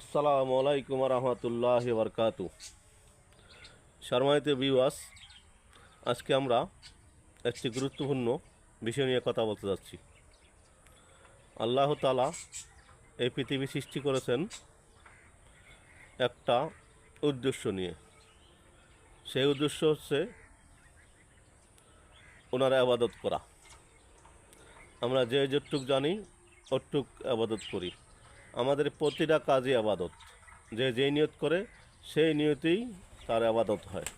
আসসালামু আলাইকুম রহমতুল্লাহ বরকাতু শর্মাইতে বিওয়াস আজকে আমরা একটি গুরুত্বপূর্ণ বিষয় নিয়ে কথা বলতে যাচ্ছি। আল্লাহ তালা এই পৃথিবী সৃষ্টি করেছেন একটা উদ্দেশ্য নিয়ে। সেই উদ্দেশ্য হচ্ছে ওনার আবাদত করা। আমরা যে যেটুক জানি, ওটুক আবাদত করি। আমাদের প্রতিটা কাজই আবাদত। যে যেই নিয়ত করে, সেই নিয়তেই তার আবাদত হয়।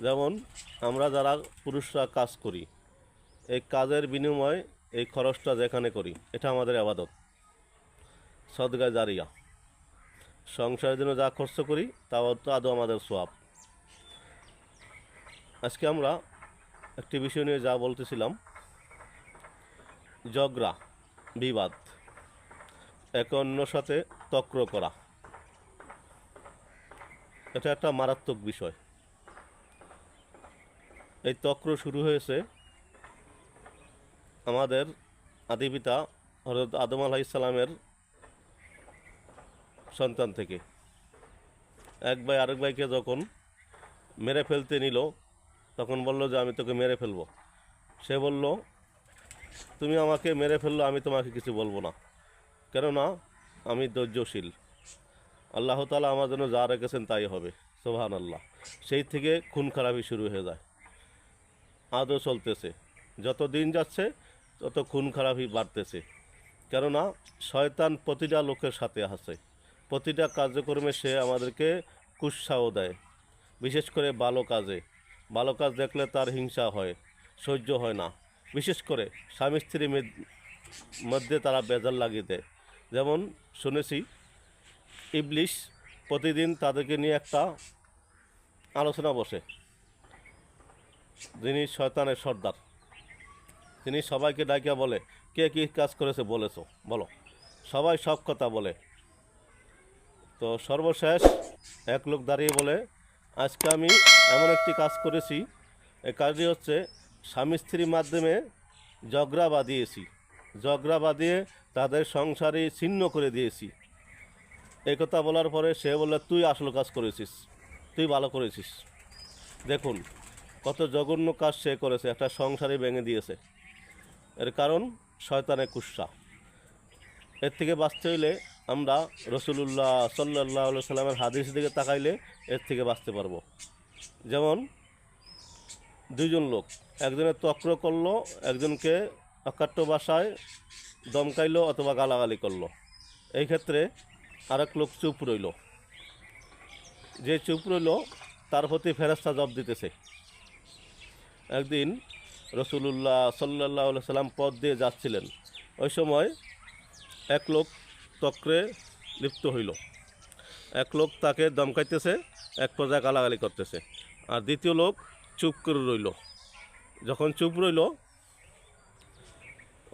যেমন, আমরা যারা পুরুষরা কাজ করি, এই কাজের বিনিময়ে এই খরচটা যেখানে করি, এটা আমাদের আবাদত। সদগা জারিয়া। সংসারের জন্য যা খরচ করি তো আদৌ আমাদের সোয়াব। আজকে আমরা একটি বিষয় নিয়ে যা বলতেছিলাম জগরা বিবাদ। একে অন্যর সাথে তক্র করা। এটা একটা মারাত্মক বিষয়। এই তক্র শুরু হয়েছে আমাদের আদিপিতা হরত আদম আলাহ ইসলামের সন্তান থেকে। এক ভাই আরেক ভাইকে যখন মেরে ফেলতে নিল, তখন বলল যে, আমি তোকে মেরে ফেলব। সে বলল, তুমি আমাকে মেরে ফেলল আমি তোমাকে কিছু বলব না। কেননা আমি ধৈর্যশীল। আল্লাহ তালা আমার জন্য যা রেখেছেন তাই হবে। সোহান আল্লাহ সেই থেকে খুন খারাপি শুরু হয়ে যায়। আদৌ চলতেছে। যত দিন যাচ্ছে, তত খুন খারাপি বাড়তেছে। কেননা শয়তান প্রতিটা লোকের সাথে আছে। প্রতিটা কার্যক্রমে সে আমাদেরকে কুৎসাহ দেয়। বিশেষ করে ভালো কাজে। ভালো কাজ দেখলে তার হিংসা হয়, সহ্য হয় না। বিশেষ করে স্বামী স্ত্রীর মধ্যে তারা বেজার লাগিয়ে দেয়। যেমন শুনেছি, ইবলিশ প্রতিদিন তাদেরকে নিয়ে একটা আলোচনা বসে। যিনি শয়তানের সর্দার। তিনি সবাইকে ডাকিয়া বলে, কে কী কাজ করেছে বলেছ? বলো। সবাই সব কথা বলে। তো সর্বশেষ এক লোক দাঁড়িয়ে বলে, আজকে আমি এমন একটি কাজ করেছি। এই কাজটি হচ্ছে স্বামী স্ত্রীর মাধ্যমে ঝগড়া বাঁধিয়েছি। ঝগড়া বাঁধিয়ে তাদের সংসারে ছিন্ন করে দিয়েছি। এই কথা বলার পরে সে বললে, তুই আসল কাজ করেছিস, তুই ভালো করেছিস। দেখুন, কত জঘন্য কাজ সে করেছে, একটা সংসারে ভেঙে দিয়েছে। এর কারণ শয়তানের কুৎসা। এর থেকে বাঁচতে হইলে আমরা রসুলুল্লাহ সাল্লাহ সাল্লামের হাদিস দিকে তাকাইলে এর থেকে বাঁচতে পারব। যেমন, দুইজন লোক একজনের তক্র করল, একজনকে অকাট্য বাসায় দমকাইলো অথবা গালাগালি করল। এই ক্ষেত্রে আরেক লোক চুপ রইল। যে চুপ রইল, তার প্রতি ফেরস্তা জব দিতেছে। একদিন রসুলুল্লাহ সাল্লাহ সাল্লাম পথ দিয়ে যাচ্ছিলেন। ওই সময় এক লোক তক্রে লিপ্ত হইল। এক লোক তাকে দমকাইতেছে, এক পর্যায়ে গালাগালি করতেছে। আর দ্বিতীয় লোক চুপ করে রইল। যখন চুপ রইল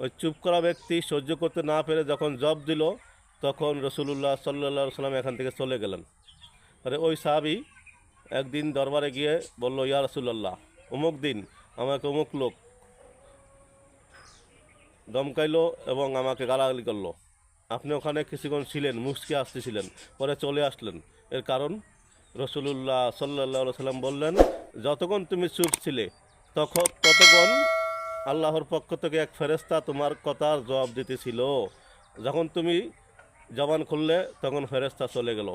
ওই চুপ করা ব্যক্তি সহ্য করতে না পেরে যখন জব দিল, তখন রসুলুল্লাহ সাল্লা সাল্লাম এখান থেকে চলে গেলেন। আরে ওই সাহাবি একদিন দরবারে গিয়ে বলল, ইয়া রসুল্লাহ অমুক দিন আমাকে অমুক লোক দমকাইলো এবং আমাকে গালাগালি করল। আপনি ওখানে কিছুক্ষণ ছিলেন, মুসকে আসতেছিলেন, পরে চলে আসলেন। এর কারণ? রসুলুল্লাহ সাল্লাহ সাল্লাম বললেন, যতক্ষণ তুমি চুপ ছিলে তখন ততক্ষণ আল্লাহর পক্ষ থেকে এক ফেরেস্তা তোমার কথার জবাব দিতেছিল। যখন তুমি জবান খুললে, তখন ফেরেস্তা চলে গেল।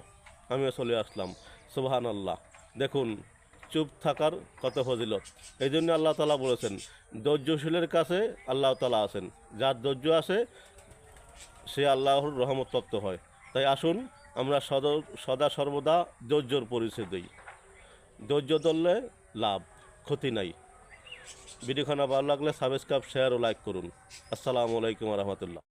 আমিও চলে আসলাম। সুবাহান আল্লাহ দেখুন, চুপ থাকার কত ফজিলত। এই জন্য আল্লাহ তালা বলেছেন, ধৈর্যশীলের কাছে আল্লাহ তালা আছেন। যার ধৈর্য আছে, সে আল্লাহর রহমত প্রাপ্ত হয়। তাই আসুন, আমরা সদা সদা সর্বদা ধৈর্যর পরিচয় দিই। ধৈর্য ধরলে লাভ, ক্ষতি নাই। ভিডিওখানা ভালো লাগলে সাবস্ক্রাইব শেয়ার ও লাইক করুন। আসসালামু আলাইকুম রহমতুল্লাহ।